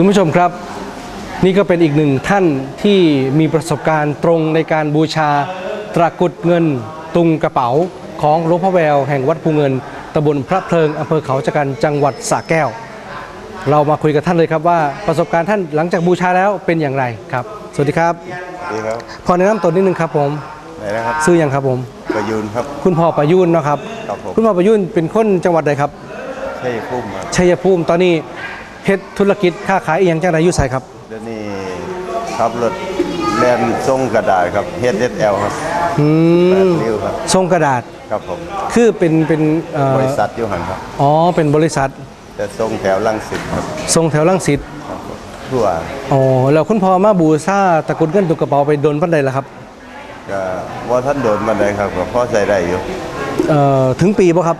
คุณผู้ชมครับนี่ก็เป็นอีกหนึ่งท่านที่มีประสบการณ์ตรงในการบูชาตรากุดเงินตุงกระเป๋าของหลวงพ่อแววแห่งวัดภูเงินตำบลพระเพลิงอำเภอเขาชะกันจังหวัดสระแก้ว เรามาคุยกับท่านเลยครับว่าประสบการณ์ท่านหลังจากบูชาแล้วเป็นอย่างไรครับ สวัสดีครับ ดีครับพอแนะนำตัวนิดนึงครับผมไหนนะครับชื่ออย่างครับผม ประยูนครับ คุณพ่อประยุนเนาะครับ ครับผม คุณพ่อประยุนเป็นคนจังหวัดใดครับใช่พุ่มครับชัยภูมิตอนนี้ เฮ็ดธุรกิจค้าขายอีหยังจังไดอยู่ไสครับเดี๋ยวนี้ขับรถแลนทรงกระดาษครับ HSL ครับอืแปดมนิ้วครับ ทรงกระดาษครับผม คือเป็นเป็นเอ่อบริษัทอยูหันครับ อ๋อเป็นบริษัทแต่ทรงแถวลังสิตครับทรงแถวลังสิตครับผมทั่วอ๋อแล้วคุณพ่อมาบูชาตะกรุดเงินตุกกระเป๋าไปโดนปันใดล่ะครับก็ว่าท่านโดนมาได้ครับก็พอใส่ได้อยู่เอ่อถึงปีบ่ครับ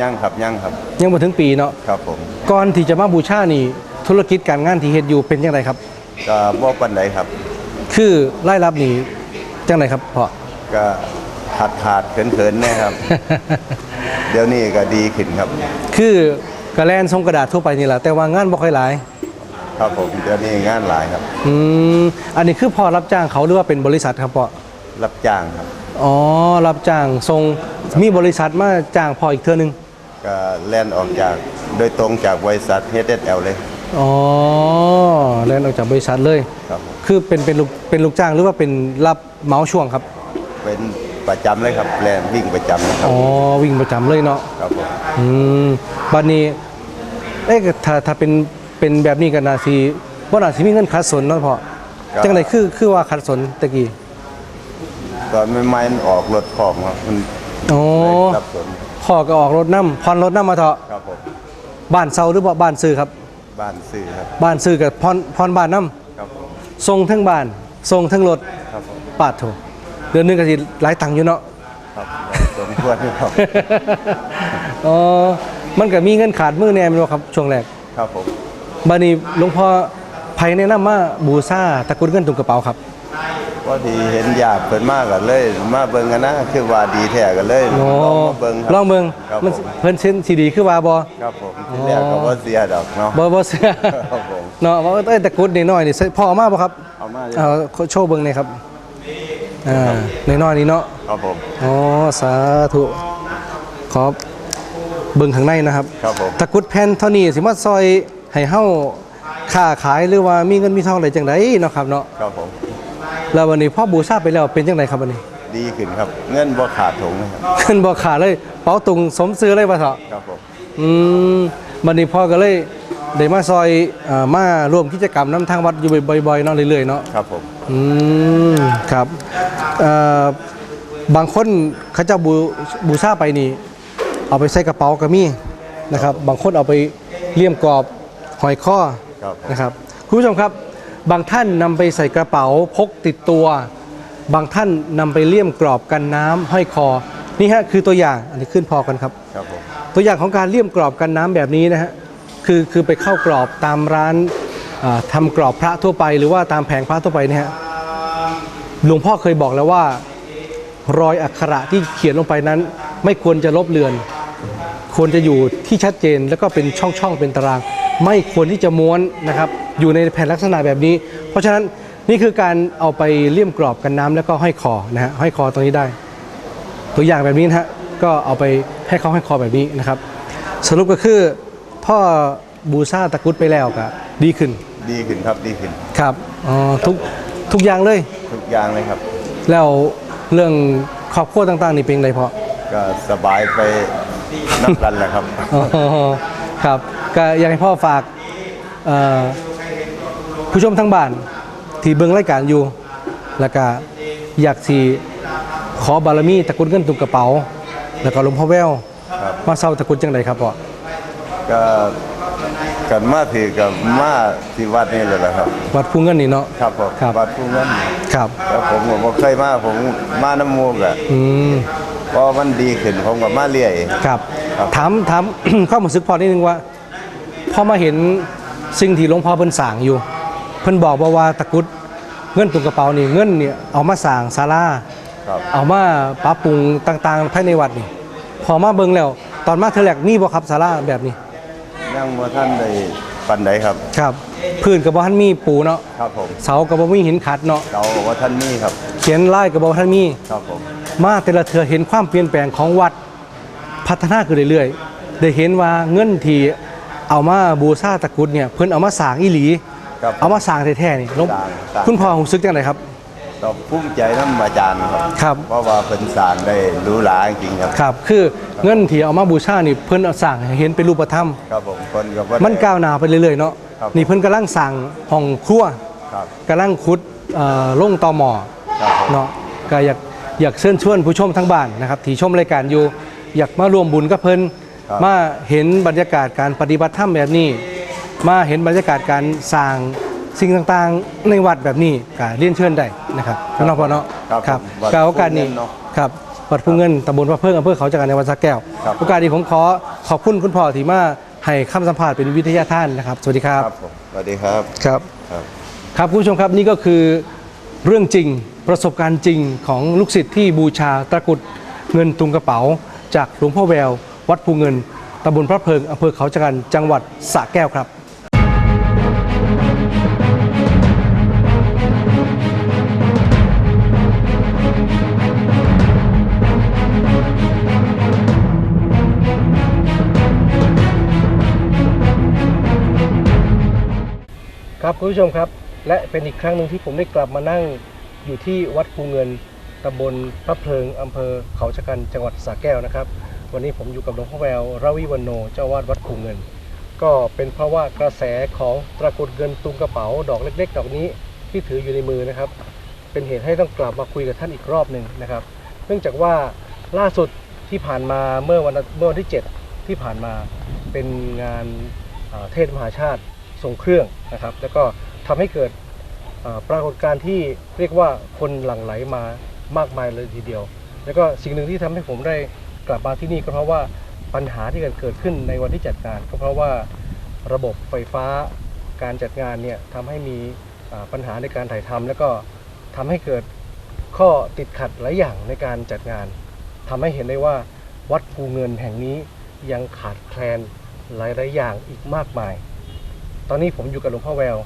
ยั่งครับยั่งครับยังบ่ถึงปีเนาะครับผมก่อนที่จะมาบูชานี่ธุรกิจการงานที่เฮ็ดอยู่เป็นจังไดครับ ก็บ่ปันไดครับคือรายรับนี่จังไดครับพ่อ ก็ขาดขาดเขินเขินๆแน่ครับ เดี๋ยวนี้ก็ดีขึ้นครับ คือกระแลนทรงกระดาษทั่วไปนี่แหละแต่ว่างานบ่ค่อยหลายครับผมเดี๋ยวนี้งานหลายครับ อืมอันนี้คือพอรับจ้างเขาหรือว่าเป็นบริษัทครับพ่อรับจ้างครับ อ๋อ รับจ้างทรงมีบริษัทมาจ้างพออีกเทื่อนึงก็แล่นออกจากโดยตรงจากบริษัท HSL เลย อ๋อแล้วออกจากบริษัทเลย ครับผมคือเป็นเป็นลูกเป็นลูกจ้างหรือว่าเป็นรับเหมาช่วงครับ เป็นประจำเลยครับแลนวิ่งประจำนะครับ อ๋อ วิ่งประจำเลยเนาะ ครับผมอืมบัดนี้เอ๊ะถ้าถ้าเป็นเป็นแบบนี้กันนาทีว่านาทีมีเงินขัดสนเนาะพ่อจังไดคือคือว่าขัดสนตะกี้ ตอนไม่ไม่ออกรถของครับมันอ๋อได้รับสนพ่อก็ออกรถน้ำผ่อนรถน้ำมาเถอะครับผมบ้านเซาหรือบ่บ้านซื้อครับ บ้านซื้อครับบ้านซื้อกับผ่อนผ่อนบ้านน้ำครับผมส่งทั้งบ้านส่งทั้งรถครับผมปาดโถเดือนหนึงก็สิหลายตังค์อยู่เนาะ ครับสมควรอยู่ครับอ๋อมันก็มีเงินขาดมือแน่แม่นบ่ครับช่วงแรก ครับผมบัดนี้หลวงพ่อไผแนะนำมาบูชาตะกรุดเงินตุงกระเป๋าครับพ อดีเห็นญาติเพิ่นมากกันเลย มาเบิ่งกันนะคือว่าดีแท้กันเลยอ๋อลองมาเบิ่งครับลองเบิ่งครับมันผมเพิ่นเช่นสิดีคือว่าบ่ครับผมที่แรกก็บ่เสียดอกเนาะ บ่บ่เชื่อครับผม เนาะว่าเอ้ยตะกรุดน้อยๆนี่พ่อเอามาบ่ครับเอามาเลยเอาโชว์เบิ่งหน่อยครับอ่าน้อยๆนี่เนาะ ครับผม อ๋อสาธุขอเบิ่งข้างในนะครับ ครับผม ตะกรุดแผ่นเท่านี้สิมาซอยให้เฮาค้าขายหรือว่ามีเงินมีทองได้จังไดเนาะครับเนาะ ครับผม แล้ววันนี้พ่อบูชาไปแล้วเป็นจังไดครับวันนี้ดีขึ้นครับ เงินบ่ขาดถุงนะครับเงินบ่ขาดเลยเป๋าตุงสมซื้อเลยว่าเถอะครับผมอืมวันนี้พ่อก็เลยได้มาซอยอ่ามาร่วมกิจกรรมนํทางวัดอยู่บ่อยๆเนาะเรื่อยๆเนาะ ครับผมอืมครับเอ่อบางคนเขาเจะบูบูชาไปนี่ เอาไปใส่กระเป๋าก็มีนะครับ บางคนเอาไปเลี่ยมกรอบหอยข้อครับผมนะครับคุณผู้ชมครับ บางท่านนำไปใส่กระเป๋าพกติดตัว บางท่านนำไปเลี่ยมกรอบกันน้ำห้อยคอ นี่ฮะคือตัวอย่างอันนี้ขึ้นพอกันครับ ครับผมตัวอย่างของการเลี่ยมกรอบกันน้ำแบบนี้นะฮะคือคือไปเข้ากรอบตามร้านอ่าทำกรอบพระทั่วไป หรือว่าตามแผงพระทั่วไปเนี่ยฮะหลวงพ่อเคยบอกแล้วว่า รอยอักขระที่เขียนลงไปนั้น ไม่ควรจะลบเลือน ควรจะอยู่ที่ชัดเจนแล้วก็เป็นช่องๆเป็นตาราง ไม่ควรที่จะม้วนนะครับ อยู่ในแผ่นลักษณะแบบนี้ เพราะฉะนั้นนี่คือการเอาไปเลี่ยมกรอบกันน้ำแล้วก็ห้อยคอนะฮะห้อยคอตรงนี้ได้ ตัวอย่างแบบนี้นะฮะก็เอาไปให้เขาให้คอแบบนี้นะครับ สรุปก็คือพ่อบูชาตะกรุดไปแล้วก็ดีขึ้น ดีขึ้นครับดีขึ้นครับอ๋อทุกทุกอย่างเลย ทุกอย่างเลยครับ แล้วเรื่องครอบครัวต่างๆ นี่เป็นไงพ่อก็สบายไปนับกันแหละครับอ๋อครับก็อยากให้พ่อฝากเอ่อ ผู้ชมทั้งบ้าน ที่เบิ่งรายการอยู่ แล้วก็อยากสิขอบารมีตะกรุดเงินตุงกระเป๋า แล้วก็หลวงพ่อแววครับมาเศร้าตะกรุดจังไดครับพ่อก็กันมาถือกับมาที่วัดนี่เลยแหละครับ วัดภูเงินนี่เนาะครับผมครับวัดผู้เงินครับแล้วผมก็บ่เคยมาผมมาน้ำมูกอะอืมเพราะมันดีขึ้นผมก็มาเรื่อยครับครับ ถามถามข้อมูลซึกพอนิดนึงว่าพอมาเห็นสิ่งที่หลวงพ่อเพิ่นสร้างอยู่ เพิ่นบอกว่าว่าตะกรุดเงินตุงกระเป๋านี่เงินเนี่ยเอามาสร้างศาลาครับเอามาปรับปรุงต่างๆภายในวัดนี่พอมาเบิ่งแล้ว ตอนมาเทอแรกนี่บ่ครับศาลาแบบนี้ ยังบ่ท่านได้ทปันไดครับ ครับพื้นกับบ่ทันมีปูเนาะครับผมเสากับบ่มีหินขัดเนาะเราบอกว่าท่านนี่ครับ เขียนลายกับบ่ทันมี ครับผม มาแต่ละเทือเห็นความเปลี่ยนแปลงของวัดพัฒนาขึ้นเรื่อยๆ ได้เห็นว่าเงินที่เอามาบูชาตะกรุดเนี่ยเพิ่นเอามาสร้างอีหลี ครับเอามาสร้างแท้ๆนี่หลวงสร้างสร้าง คุณพ่อรู้สึกจังไดครับเราภูมิใจน้ำอาจารย์ครับ ครับ เพราะว่าเป็นสร้างได้หรู้หลาจริงๆครับ ครับ คือเงินที่เอามาบูชานี่เพิ่นเอาสร้างให้เห็นเป็นรูปธรรม ครับผมคนก็บ่ได้ มันก้าวหน้าไปเรื่อยๆเนาะ ครับ นี่เพิ่นกำลังสร้างห้องครัวครับ กำลังขุดเอ่อลงตอหมอครับผม เนาะก็อยากอยากเชิญชวนผู้ชมทั้งบ้านนะครับที่ชมรายการอยู่ อยากมาร่วมบุญกับเพิ่นครับ มาเห็นบรรยากาศการปฏิบัติธรรมแบบนี้ มาเห็นบรรยากาศการสร้างสิ่งต่างๆในวัดแบบนี้ก็เรียนเชิญได้นะครับพี่น้องพ่อเนาะครับครับวัดก็โอกาสนี้ภูเงินเนาะครับวัดภูเงินตำบลพระเพิ่งอำเภอเขาจักรในวันสักแก้วครับโอกาสนี้ผมขอขอบคุณคุณพ่อที่มาให้คำสัมภาษณ์เป็นวิทยาทานนะครับ สวัสดีครับครับผมสวัสดีครับครับครับครับคุณผู้ชมครับนี่ก็คือเรื่องจริงประสบการณ์จริงของลูกศิษย์ที่บูชาตะกรุดเงินตุงกระเป๋า จากหลวงพ่อแวว วัดภูเงินตำบลพระเพิงอำเภอเขาจักันจังหวัดสระแก้วครับ ครับคุณผู้ชมครับ และเป็นอีกครั้งหนึ่งที่ผมได้กลับมานั่งอยู่ที่วัดภูเงินตำบลพระเพลิงอำเภอเขาชะกันจังหวัดสระแก้วนะครับ วันนี้ผมอยู่กับหลวงพ่อแววราวิวันโนเจ้าวาดวัดภูเงิน ก็เป็นเพราะว่ากระแสของตระกรุดเงินตุงกระเป๋าดอกเล็ก ๆ ดอกนี้ที่ถืออยู่ในมือนะครับ เป็นเหตุให้ต้องกลับมาคุยกับท่านอีกรอบหนึ่งนะครับ เนื่องจากว่าล่าสุดที่ผ่านมาเมื่อวันเมื่อวันที่ 7 ที่ผ่านมาเป็นงานเทศมหาชาติ ทรงเครื่องนะครับ แล้วก็ทำให้เกิดปรากฏการณ์ที่เรียกว่าคนหลั่งไหลมามากมายเลยทีเดียว แล้วก็สิ่งหนึ่งที่ทำให้ผมได้กลับมาที่นี่ก็เพราะว่าปัญหาที่เกิดขึ้นในวันที่จัดงาน ก็เพราะว่าระบบไฟฟ้าการจัดงานเนี่ยทำให้มีปัญหาในการถ่ายทำแล้วก็ทำให้เกิดข้อติดขัดหลายอย่างในการจัดงานทำให้เห็นได้ว่าวัดภูเงินแห่งนี้ยังขาดแคลนหลายๆอย่างอีกมากมาย ตอนนี้ผมอยู่กับหลวงพ่อแวว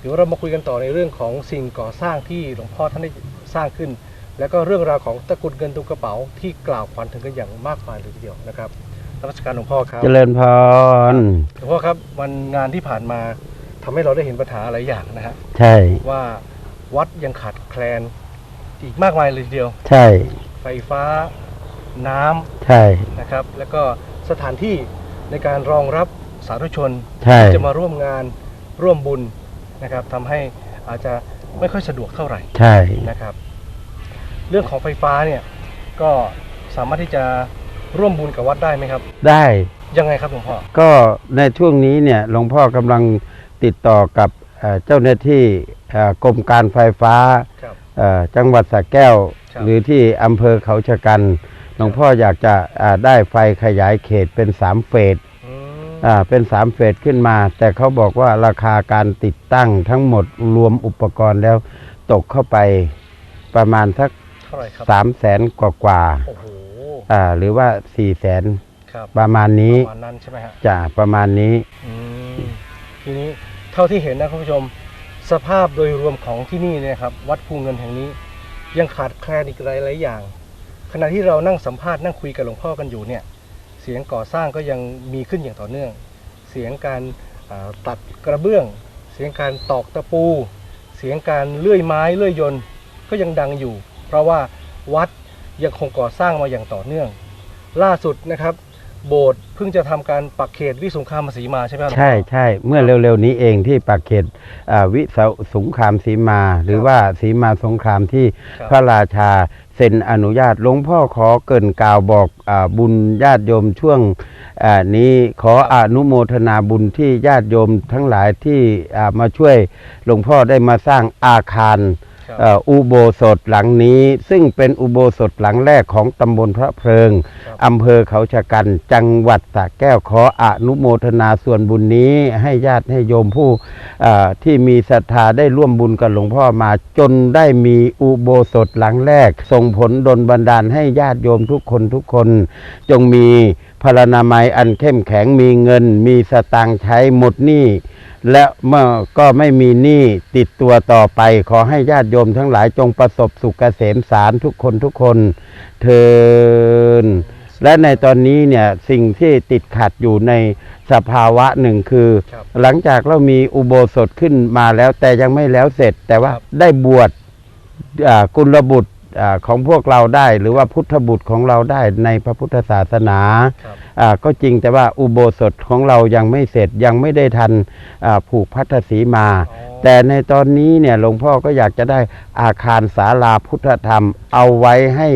เดี๋ยวเรามาคุยกันต่อในเรื่องของสิ่งก่อสร้างที่หลวงพ่อท่านได้สร้างขึ้น แล้วก็เรื่องราวของตะกรุดเงินตุงกระเป๋าที่กล่าวขวัญถึงกันอย่างมากมายเลยทีเดียวนะครับนมัสการหลวงพ่อครับเจริญพรหลวงพ่อครับวันงานที่ผ่านมาทำให้เราได้เห็นปัญหาหลายอย่างนะฮะใช่ว่าวัดยังขาดแคลนอีกมากมายเลยทีเดียว ใช่ ไฟฟ้าน้ำใช่นะครับ แล้วก็สถานที่ในการรองรับ สาธุชนใช่ ที่จะมาร่วมงานร่วมบุญนะครับทำให้อาจจะไม่ค่อยสะดวกเท่าไหร่ใช่ นะครับ เรื่องของไฟฟ้าเนี่ยก็สามารถที่จะร่วมบุญกับวัดได้ไหมครับ ได้ ยังไงครับหลวงพ่อก็ในช่วงนี้เนี่ยหลวงพ่อกำลังติดต่อกับเอ่อเจ้าหน้าที่เอ่อกรมการไฟฟ้าครับ เอ่อจังหวัดสระแก้ว ครับ หรือที่อำเภอเขาชะกัน หลวงพ่ออยากจะอ่าได้ไฟขยายเขตเป็นสามเฟสอืมอ่า เป็นสามเฟสขึ้นมา แต่เขาบอกว่าราคาการติดตั้งทั้งหมดรวมอุปกรณ์แล้วตกเข้าไปประมาณสักเท่าไหร่ครับสามแสนกว่ากว่าโอ้โหๆอ่าหรือว่าสี่แสนครับประมาณนี้ประมาณนั้นใช่ไหมฮะจะประมาณนี้ อืมทีนี้เท่าที่เห็นนะคุณผู้ชม สภาพโดยรวมของที่นี่เนี่ยครับ วัดภูเงินแห่งนี้ ยังขาดแคลนอีกหลายๆอย่าง ขณะที่เรานั่งสัมภาษณ์นั่งคุยกับหลวงพ่อกันอยู่เนี่ย เสียงก่อสร้างก็ยังมีขึ้นอย่างต่อเนื่อง เสียงการอ่าตัดกระเบื้อง เสียงการตอกตะปู เสียงการเลื่อยไม้เลื่อยยนต์ก็ยังดังอยู่ เพราะว่าวัดยังคงก่อสร้างมาอย่างต่อเนื่อง ล่าสุดนะครับ โบสถ์เพิ่งจะทำการปักเขตวิสุงคามศรีมาใช่ไหมครับหลวงพ่อใช่ใช่เมื่อเร็วๆนี้เองที่ปากเขตอ่าวิสสงครามสีมา หรือว่าสีมาสงครามที่ครับพระราชา เซ็นอนุญาตหลวงพ่อขอเกินกล่าวบอกอบุญญาติโยมช่วงนี้ขออนุโมทนาบุญที่ญาติโยมทั้งหลายที่มาช่วยหลวงพ่อได้มาสร้างอาคาร อ่ออุโบสถหลังนี้ ซึ่งเป็นอุโบสถหลังแรกของตำบลพระเพลิงครับอำเภอเขาชะกันจังหวัดสระแก้วขออนุโมทนาส่วนบุญนี้ให้ญาติให้โยมผู้เอ่อที่มีศรัทธาได้ร่วมบุญกับหลวงพ่อมาจนได้มีอุโบสถหลังแรก ส่งผลดลบันดาลให้ญาติโยมทุกคนทุกคนจงมี พลานามัยอันเข้มแข็งมีเงิน มีสตางค์ใช้หมดหนี้และเมื่อก็ไม่มีหนี้ติดตัวต่อไป ขอให้ญาติโยมทั้งหลายจงประสบสุขเกษมสารทุกคนทุกคนเทินและในตอนนี้เนี่ยสิ่งที่ติดขัดอยู่ในสภาวะหนึ่งคือครับหลังจากเรามีอุโบสถขึ้นมาแล้วแต่ยังไม่แล้วเสร็จ แต่ว่าครับได้บวชอ่ากุลบุตรอ่า ของพวกเราได้ หรือว่าพุทธบุตรของเราได้ในพระพุทธศาสนาครับอ่าก็จริงแต่ว่าอุโบสถของเรายังไม่เสร็จยังไม่ได้ทันอ่าผูกพัทธสีมาอ๋อแต่ในตอนนี้เนี่ยหลวงพ่อก็อยากจะได้อาคารศาลาพุทธธรรม เอาไว้ให้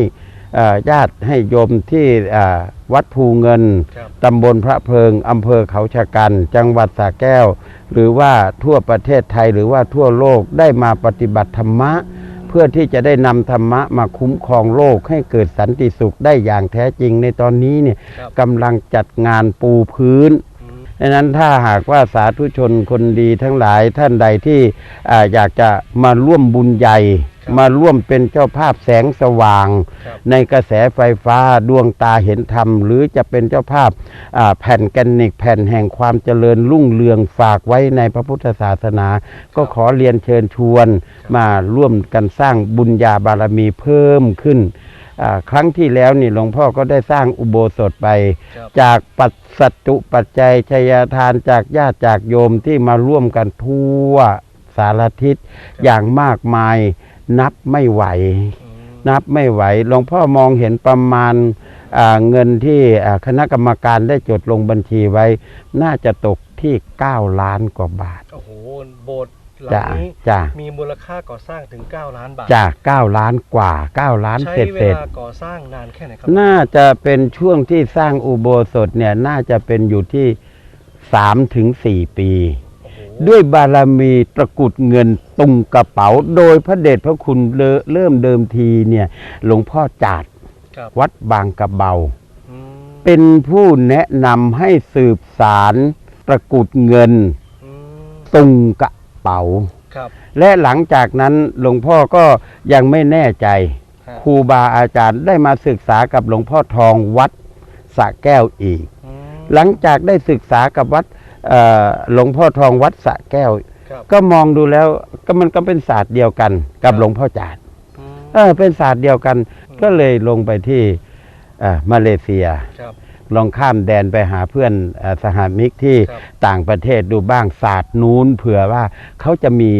อ่าญาติให้โยมที่อ่าวัดภูเงินครับตำบลพระเพิง อำเภอเขาชะกัน จังหวัดสระแก้ว หรือว่าทั่วประเทศไทยหรือว่าทั่วโลกได้มาปฏิบัติธรรมะเพื่อที่จะได้นำธรรมะมาคุ้มครองโลกให้เกิดสันติสุขได้อย่างแท้จริงในตอนนี้เนี่ยครับ กำลังจัดงานปูพื้น อืม ดังนั้นถ้าหากว่าสาธุชนคนดีทั้งหลายท่านใดที่อ่าอยากจะมาร่วมบุญใหญ่ครับ มาร่วมเป็นเจ้าภาพแสงสว่างครับในกระแสไฟฟ้าดวงตาเห็นธรรม หรือจะเป็นเจ้าภาพอ่าแผ่นแกนนิกแผ่นแห่งความเจริญรุ่งเรืองฝากไว้ในพระพุทธศาสนา ก็ขอเรียนเชิญชวนมาร่วมกันสร้างบุญญาบารมีเพิ่มขึ้นอ่าครั้งที่แล้วนี่หลวงพ่อก็ได้สร้างอุโบสถไปครับจากปัจสัจจุปัจจัยชัยทานจากญาติจากโยมที่มาร่วมกันทั่วสารทิศอย่างมากมาย นับไม่ไหวอืมนับไม่ไหวหลวงพ่อมองเห็นประมาณอ่าเงินที่อ่าคณะกรรมการได้จดลงบัญชีไว้ น่าจะตกที่ 9 ล้านกว่าบาท โอ้โห โบสถ์หลัจ้ะงนี้จ้ะมีมูลค่าก่อสร้างถึง 9 ล้านบาทจาก9ล้านกว่า 9 ล้านใช้เศษเวเศษลาก่อสร้างนานแค่ไหนครับ น่าจะเป็นช่วงที่สร้างอุโบสถเนี่ยน่าจะเป็นอยู่ที่3ถึง4ปีโอ้โห ด้วยบารมีตะกรุดเงินตุงกระเป๋า โดยพระเดชพระคุณเลอเริ่มเดิมทีเนี่ยหลวงพ่อจาดครับวัดบางกระเบาอืมเป็นผู้แนะนำให้สืบสารตะกรุดเงินอืมตุงกระเป๋าครับและหลังจากนั้นหลวงพ่อก็ยังไม่แน่ใจฮะครูบาอาจารย์ได้มาศึกษากับหลวงพ่อทองวัดสระแก้วอีกอืมหลังจากได้ศึกษากับวัดเอ่อ หลวงพ่อทองวัดสระแก้วครับก็มองดูแล้วก็มันก็เป็นศาสตร์เดียวกันกับครับหลวงพ่อจาดอืมเออเป็นศาสตร์เดียวกัน ก็เลยลงไปที่เอ่อมาเลเซียครับลองข้ามแดนไปหาเพื่อนเออสหมิกที่ครับต่างประเทศดูบ้างศาสตร์นู้นเผื่อว่าเขาจะมี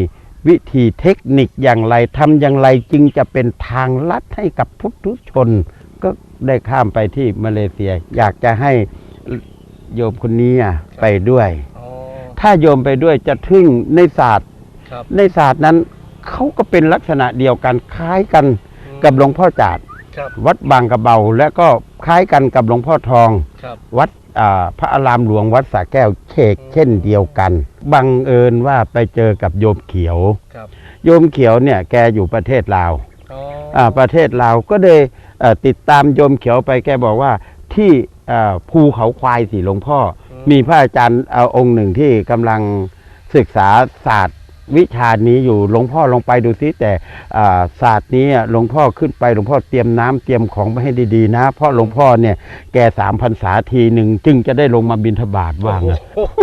วิธีเทคนิคอย่างไรทำอย่างไรจึงจะเป็นทางลัดให้กับพุทธชน ก็ได้ข้ามไปที่มาเลเซีย อยากจะให้ โยมคนนี้อะไปด้วย อ๋อ ถ้าโยมไปด้วยจะทึ่งในศาสตร์ ครับในศาสตร์นั้นเขาก็เป็นลักษณะเดียวกันคล้ายกันกับหลวงพ่อจาดครับ วัดบางกระเบา และก็คล้ายกันกับหลวงพ่อทอง ครับ วัดอ่าพระอารามหลวงวัดสระแก้วเชกอืมเช่นเดียวกัน บังเอิญว่าไปเจอกับโยมเขียว ครับ โยมเขียวเนี่ยแกอยู่ประเทศลาวอ๋อ อ่าประเทศลาวก็เลยเอ่อติดตามโยมเขียวไปแกบอกว่าที่อ่า ภูเขาควายสิหลวงพ่ออมีพระอาจารย์เอาองค์หนึ่งที่กำลังศึกษาศาสตร์วิชานี้อยู่หลวงพ่อลงไปดูซิแต่อ่าศาสตร์นี้อะหลวงพ่อขึ้นไปหลวงพ่อเตรียมน้ำเตรียมของไปให้ดีๆ นะ เพราะหลวงพ่อเนี่ยแกสามพรรษาทีหนึ่งจึงจะได้ลงมาบิณฑบาตว่างอะโอ้โห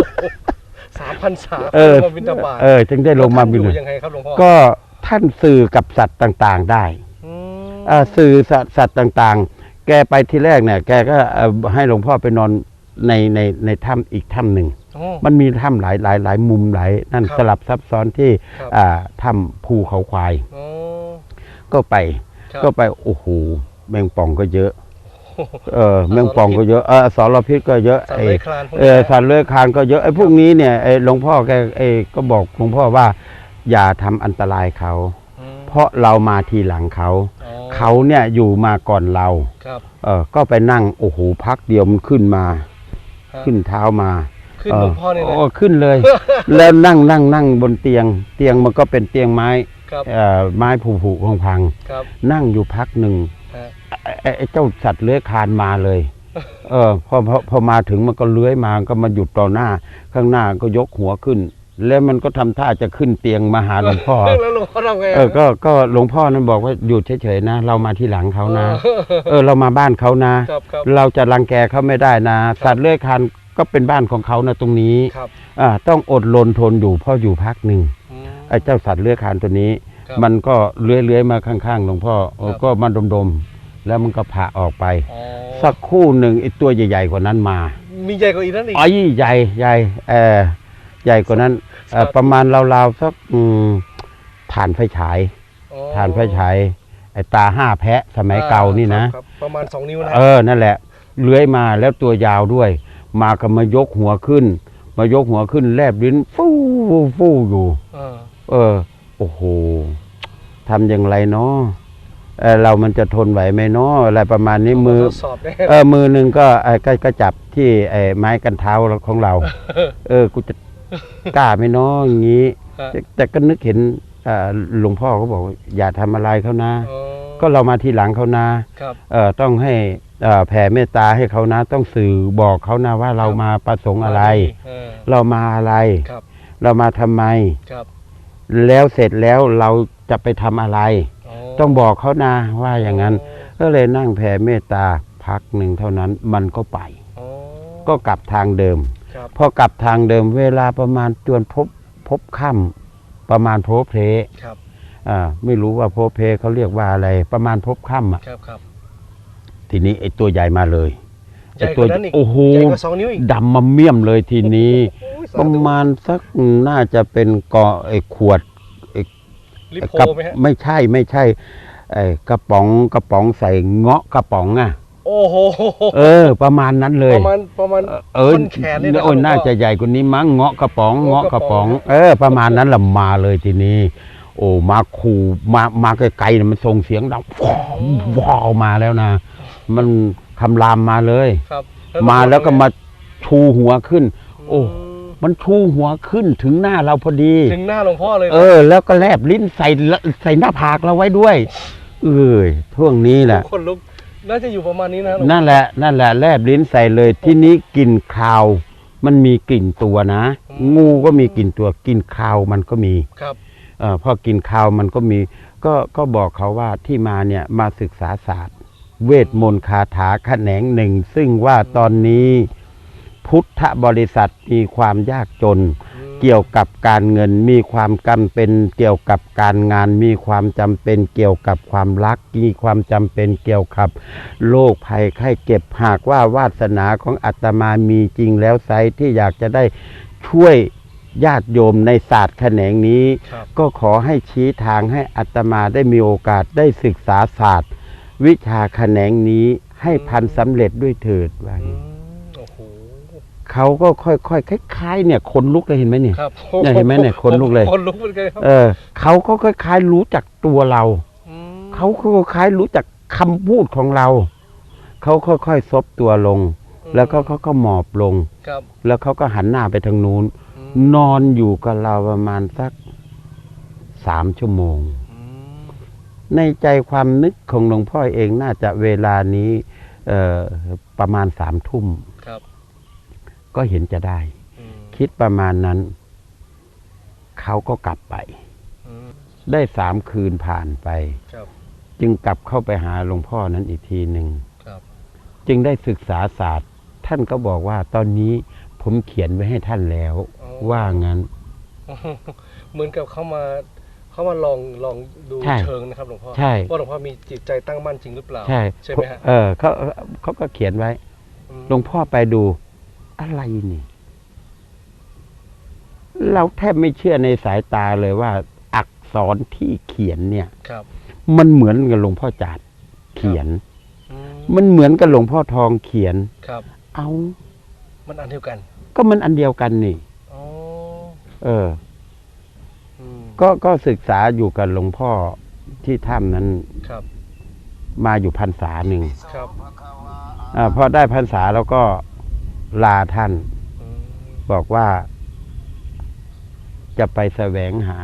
สามพันสามเออมาบินตบาทเออจึงได้ลงมาบิณฑแล้วบาท่นอยู่ตยังไงครับหลวงพ่อก็ท่านสื่อกับสัตว์ต่างๆได้อืมเอ่อสื่อสัตว์สัตว์ต่างๆแกไปที่แรกเนี่ย แกก็เอ่อให้หลวงพ่อไปนอนในในในถ้ำอีกถ้ำหนึ่งโอ้มันมีถ้ำหลายหลายหลายมุมหลายนั่นครับสลับซับซ้อนที่ครับอ่าถ้ำภูเขาควายโอ้ก็ไปครับก็ไปโอ้โหแมงป่องก็เยอะ เออแมงป่องก็เยอะเออสารพิษก็เยอะสัตว์ไอ้เลื้อยคลานพวกเอนี้อนะสัตว์เลื้อยคลานก็เยอะไอ้พวกนี้เนี่ยไอ้หลวงพ่อแกไอ้ก็บอกหลวงพ่อว่า อย่าทำอันตรายเขาอืม เพราะเรามาทีหลังเขา อ๋อเขาเนี่ยอยู่มาก่อนเรา ครับเออก็ไปนั่งโอ้โหพักเดียวมันขึ้นมา ฮะขึ้นเท้ามาขึ้นหลวงพ่อเนี่ยนะโอ้ขึ้นเลย แล้วนั่งนั่งนั่งบนเตียง เตียงมันก็เป็นเตียงไม้ครับเอ่อไม้ผุผุพังพังครับๆนั่งอยู่พักหนึ่งฮะไอ้ไอ้ไอ้เจ้าสัตว์เลื้อยคลานมาเลย เออพอพอพอมาถึงมันก็เลื้อยมาก็มาหยุดต่อหน้า ข้างหน้าก็ยกหัวขึ้น แล้วมันก็ทำท่าจะขึ้นเตียงมาหาหลวงพ่อแล้วหลวงพ่อทำไงเออก็ก็หลวงพ่อนั้นบอกว่าหยุดเฉยๆนะ เรามาที่หลังเขานะ เออเออเรามาบ้านเขานะครับครับเราจะรังแกเขาไม่ได้นะ สัตว์เลื้อยคลานก็เป็นบ้านของเขานะตรงนี้ครับอ่าต้องอดรนทนอยู่เพ่ออยู่พักหนึ่งอืมไอ้เจ้าสัตว์เลื้อยคลานตัวนี้ครับมันก็เลื้อยๆมาข้างๆหลวงพ่อเออครับก็มาดมๆแล้วมันก็ผ่าออกไปอ๋อสักครู่หนึ่งไอ้ตัวใหญ่ๆกว่านั้นมา มีใหญ่กว่าอีกนั่นอีกอ๋อใหญ่ใหญ่เออ ใหญ่กว่านั้นเอ่อครับประมาณราวๆสักอืมฐานไฟฉายอ๋อฐานไฟฉายไอ้ตาห้าแพะสมัยเก่านี่นะ ครับครับประมาณสองนิ้วนะเออ นั่นแหละ เลื้อยมาแล้วตัวยาวด้วย มาก็มายกหัวขึ้น มายกหัวขึ้นแลบลิ้นฟู่ฟู่อยู่ เออเออ โอ้โหทำอย่างไรเนาะเออเรามันจะทนไหวไหมเนาะอะไรประมาณนี้มือ ทดสอบได้เออมือหนึ่งก็ไอ้ก็ก็จับที่ไอ้ไม้กันเท้าของเรา เออกูจะ กล้าไหมเนาะอย่างนี้ ฮะแต่แต่ก็นึกเห็นอ่าหลวงพ่อเขาบอกว่าอย่าทำอะไรเขานะ อ๋อก็เรามาทีหลังเขานะ ครับ เอ่อต้องให้เอ่อแผ่เมตตาให้เขานะ ต้องสื่อบอกเขานะว่าเรามาประสงค์อะไร เออเรามาอะไร ครับเรามาทำไม ครับแล้วเสร็จแล้วเราจะไปทำอะไรอ๋อต้องบอกเขานะว่าอย่างนั้น ก็เลยนั่งแผ่เมตตาพักหนึ่งเท่านั้นมันก็ไปอ๋อก็กลับทางเดิม ครับ พอกลับทางเดิมเวลาประมาณจวนพบพบค่ำประมาณโพบเพลครับอ่าไม่รู้ว่าโพบเพลเขาเรียกว่าอะไร ประมาณพบค่ำอะครับครับ ทีนี้ไอ้ตัวใหญ่มาเลยใหญ่ไอ้กตัวว่านั้นอีกโอ้โหใหญ่กว่าสองนิ้วอีก ดำมาเมี่ยมเลยทีนี้โอ้ยประมาณสักน่าจะเป็นเกาะไอ้ขวดลิไอ้โพกระไหมฮะ ไม่ใช่ไม่ใช่ไอ้กระป๋องกระป๋องใส่เงาะกระป๋องอะโอ้โหเออ ประมาณนั้นเลย ประมาณประมาณเออต้นแขนเลยนะโอ้ยหลวงพ่อน่าจะใหญ่กว่านี้มั้งเงาะกระป๋องเงาะเงาะกกระระป๋ป๋อองงเออ ประมาณนั้นละมาเลยทีนี้ โอ้มาขู่มามาไกลๆน่ะมันส่งเสียงดังว้าวว้าวมาแล้วนะ มันคำรามมาเลย ครับมาแล้วก็มาชูหัวขึ้น โอ้มมันชูหัวขึ้นถึงหน้าเราพอดี ถึงหน้าหลวงพ่อเลยนะเออ แล้วก็แลบลิ้นใส่ละใส่หน้าผากเราไว้ด้วย เอ้ยท่วงนี้แหละ คนลุก น่าจะอยู่ประมาณนี้นะหลวงพ่อนั่นแหละนั่นแหละแลบลิ้นใส่เลยที่นี้กลิ่นคาว มันมีกลิ่นตัวนะ งูก็มีกลิ่นตัวกลิ่นคาวมันก็มีครับเออพอกินคาวมันก็มี ก็ก็บอกเขาว่าที่มาเนี่ยมาศึกษาศาสตร์ เวทมนต์คาถาแขนงหนึ่ง ซึ่งว่าตอนนี้พุทธบริษัทมีความยากจน เกี่ยวกับการเงินมีความจำเป็นเกี่ยวกับการงาน มีความจำเป็นเกี่ยวกับความรัก มีความจำเป็นเกี่ยวกับโรคภัยไข้เจ็บหากว่าวาสนาของอาตมามีจริงแล้วไซที่อยากจะได้ช่วยญาติโยมในศาสตร์แขนงนี้ครับก็ขอให้ชี้ทางให้อาตมาได้มีโอกาสได้ศึกษาศาสตร์ วิชาแขนงนี้ให้พันสำเร็จด้วยเถิดว่าอืงี้มโอ้โห เขาก็ค่อยๆคล้ายๆเนี่ยคนลุกเลยเห็นไหมเนี่ยครับเนี่ยเห็นไหมเนี่ยขนลุกเลยคนลุกเหมือนกันครับเออเขาก็คล้ายๆรู้จักตัวเรามเขาก็คล้ายรู้จักคำพูดของเรา เขาค่อยๆซบตัวลง แล้วก็เขาก็หมอบลงครับแล้วเขาก็หันหน้าไปทางนู้นอืมนอนอยู่กับเราประมาณสักสามชั่วโมงอืมในใจความนึกของหลวงพ่อเองน่าจะเวลานี้เอ่อประมาณสามทุ่มครับ ก็เห็นจะได้อืมคิดประมาณนั้น เขาก็กลับไปอืมได้สามคืนผ่านไปครับจึงกลับเข้าไปหาหลวงพ่อนั้นอีกทีหนึ่งครับจึงได้ศึกษาศาสตร์ ท่านก็บอกว่าตอนนี้ผมเขียนไว้ให้ท่านแล้ว ว่างั้น เหมือนกับเขามาเขามาลองลองดูใช่เชิงนะครับหลวงพ่อใช่ว่าหลวงพ่อมีจิตใจตั้งมั่นจริงหรือเปล่า ใช่ใช่ไหมฮะเออเขาเขาก็เขียนไว้อืมหลวงพ่อไปดู อะไรนี่ เราแทบไม่เชื่อในสายตาเลยว่า อักษรที่เขียนเนี่ย ครับ มันเหมือนกับหลวงพ่อจาดเขียน อืมมันเหมือนกับหลวงพ่อทองเขียน ครับ เอามันอันเดียวกันก็มันอันเดียวกันนี่ อ๋อเออ อืมก็ก็ศึกษาอยู่กับหลวงพ่อที่ถ้ำนั้นครับ มาอยู่พรรษาหนึ่งครับอาพอได้พรรษาแล้วก็ ลาท่านอืมบอกว่า จะไปแสวงหา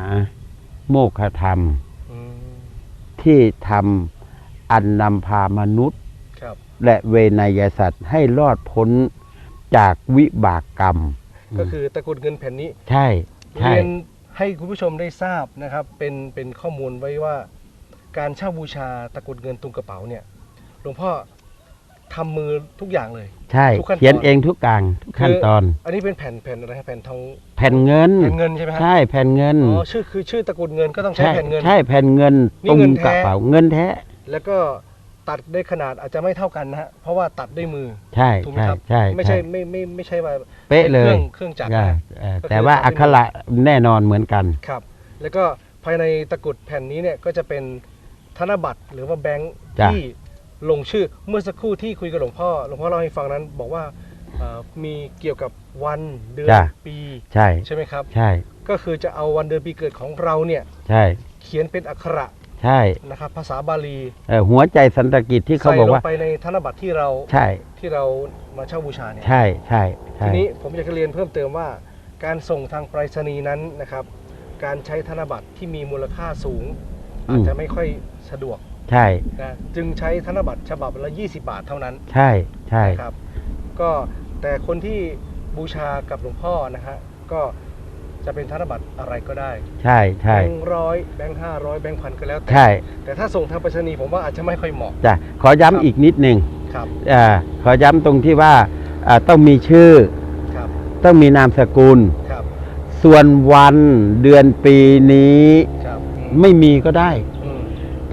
โมฆะธรรมอืมที่ทำอันนำพามนุษย์ครับและเวนยสัตว์ให้รอดพ้นจากวิบากกรรม ก็คือตระกูลเงินแผ่นนี้ใช่ใช่เรียนให้คุณผู้ชมได้ทราบนะครับ เป็นเป็นข้อมูลไว้ว่า การเช่าบูชาตะกรุดเงินตุงกระเป๋าเนี่ยหลวงพ่อ ทำมือทุกอย่างเลย ใช่ ทุกขั้นตอน เขียนเองทุกกลางทุกขั้นตอน อันนี้เป็นแผ่นแผ่นอะไรครับแผ่นทองแผ่นเงิน แผ่นเงินใช่ไหมครัใช่แผ่นเงิน อ๋อชื่อคือชื่อตระกูลเงินก็ต้องใช้ใช่แผ่นเงิน ใช่แผ่นเงินนี่ตุงเงินแท้ กระเป๋าเงินแท้ แล้วก็ตัดได้ขนาดอาจจะไม่เท่ากันนะฮะเพราะว่าตัดด้วยมือใช่ถูกไหมใช่ครับใช่ไม่ใช่ไม่ไม่ไม่ใช่ว่าเป๊ะเลยครื่องเครื่องจักรอ่านะเอ่อก็คือ แต่ว่าทำให้อักขระแน่นอนเหมือนกัน ครับ แล้วก็ภายในตะกรุดแผ่นนี้เนี่ยก็จะเป็นธนบัตรหรือว่าแบงค์จ้ะที่ ลงชื่อเมื่อสักครู่ที่คุยกับหลวงพ่อหลวงพ่อเล่าให้ฟังนั้น บอกว่าเอ่อมีเกี่ยวกับวันเดือนจ้ะ ปีใช่ ใช่ไหมครับ ใช่ ก็คือจะเอาวันเดือนปีเกิดของเราเนี่ยใช่ เขียนเป็นอักขระใช่นะครับภาษาบาลีเอ่อหัวใจสันตกิจที่เขาใส่บอกลงว่า ไปในธนบัตรที่เราใช่ ที่เรามาเช่าบูชาเนี่ย ใช่ ใช่ ใช่ ทีนี้ผมอยากจะเรียนเพิ่มเติมว่า การส่งทางไปรษณีย์นั้นนะครับ การใช้ธนบัตรที่มีมูลค่าสูงอาจจะไม่ค่อยสะดวก ใช่นะจึงใช้ธนบัตรฉบับละ 20 บาทเท่านั้นใช่ใช่นะครับ ก็แต่คนที่บูชากับหลวงพ่อนะฮะก็จะเป็นธนบัตรอะไรก็ได้ใช่ใช่แบงค์ร้อยแบงค์ห้าร้อยแบงค์พันก็แล้วแต่ใช่แต่ถ้าส่งทางไปรษณีย์ผมว่าอาจจะไม่ค่อยเหมาะจ้ะขอย้ำอีกนิดหนึ่งครับอ่าขอย้ำตรงที่ว่าอ่าต้องมีชื่อครับต้องมีนามสกุล ครับส่วนวันเดือนปีนี้ครับอืมไม่มีก็ได้อืม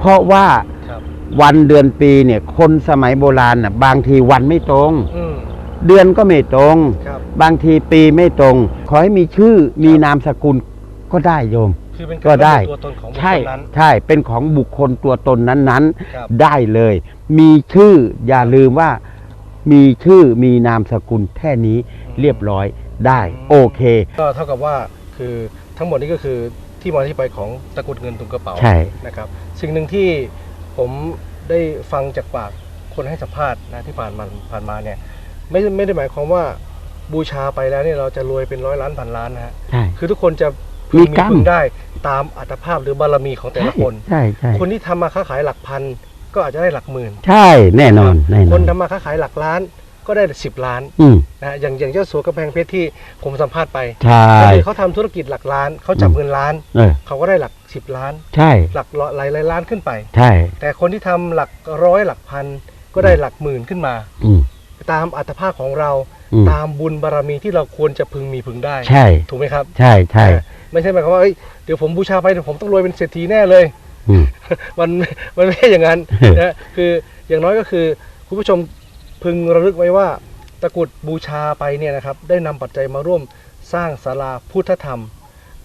เพราะว่าครับวันเดือนปีเนี่ย คนสมัยโบราณน่ะบางทีวันไม่ตรง อืมเดือนก็ไม่ตรง ครับ บางทีปีไม่ตรง ขอให้มีชื่อมีนามสกุลก็ได้โยม คือเป็นก็การได้ ระบุตัวตนของบุคใช่คลนั้น ใช่เป็นของบุคคลตัวตนนั้นครับ ๆ ได้เลย มีชื่ออย่าลืมว่ามีชื่อมีนามสกุลแค่นี้เรียบร้อยได้อืมโอเค ก็เท่ากับว่าคือทั้งหมดนี้ก็คือที่มาที่ไปของตะกรุดเงินตุงกระเป๋าใช่ นะครับ สิ่งหนึ่งที่ผมได้ฟังจากปากคนให้สัมภาษณ์นะที่ผ่านมาผ่านมาเนี่ยไม่ไม่ได้หมายความว่าบูชาไปแล้วเนี่ยเราจะรวยเป็นร้อยล้านพันล้านนะฮะใช่ คือทุกคนจะพึมีงมีกรรม พึงได้ตามอัตภาพหรือบารมีของแต่ละคน ใช่ใช่คนที่ทำมาค้าขายหลักพันก็อาจจะได้หลักหมื่น ใช่แน่นอนแน่นคอนนทำมาค้าขายหลักล้าน ก็ได้สิบล้านอืมนะฮะอย่างอย่างเจ้าสัวกำแพงเพชรที่ผมสัมภาษณ์ไปใช่ ก็คือเขาทำธุรกิจหลักล้านเขาจับอืมเงินล้าน เออ เขาก็ได้หลักสิบล้าน ใช่ หลักร้อยหลายหลายล้านขึ้นไป ใช่ แต่คนที่ทำหลักร้อยหลักพันก็ได้หลักหมื่นขึ้นมา อืม ตามอัตภาพของเราอืม ตามบุญบารมีที่เราควรจะพึงมีพึงได้ใช่ ถูกไหมครับใช่ใช่เออไม่ใช่หมายความว่าเอ้ยเดี๋ยวผมบูชาไปเดี๋ยวผมต้องรวยเป็นเศรษฐีแน่เลย อืม มันมันไม่ใช่อย่างนั้น นะคืออย่างน้อยก็คือคุณผู้ชม พึงระลึกไว้ว่าตะกรุดบูชาไปเนี่ยนะครับ ได้นำปัจจัยมาร่วมสร้างศาลาพุทธธรรม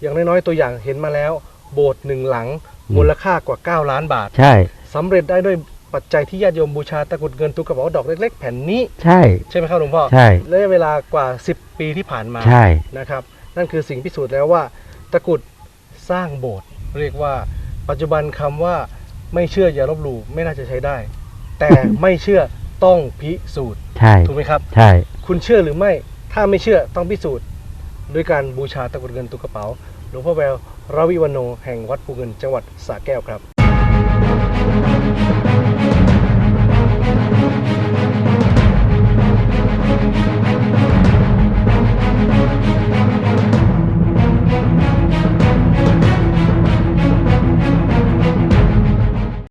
อย่างน้อยๆตัวอย่างเห็นมาแล้ว โบสถ์หนึ่งหลังอืมมูลค่ากว่า 9 ล้านบาท ใช่สำเร็จได้ด้วยปัจจัยที่ญาติโยมบูชาตะกรุดเงินตุกกระเป๋าดอกเล็ก ๆ แผ่นนี้ ใช่ ใช่ไหมครับหลวงพ่อ ใช่ระยะเวลากว่า 10 ปีที่ผ่านมา ใช่ นะครับ นั่นคือสิ่งพิสูจน์แล้วว่า ตะกรุดสร้างโบสถ์เรียกว่า ปัจจุบันคำว่าไม่เชื่ออย่าลบหลู่ไม่น่าจะใช้ได้ แต่ไม่เชื่อ ต้องพิสูจน์ใช่ถูกไหมครับ ใช่ คุณเชื่อหรือไม่ ถ้าไม่เชื่อต้องพิสูจน์ด้วยการบูชาตะกรุดเงินตุกระเป๋าหลวงพ่อแววราวิวันโนแห่งวัดภูเงินจังหวัดสระแก้วครับ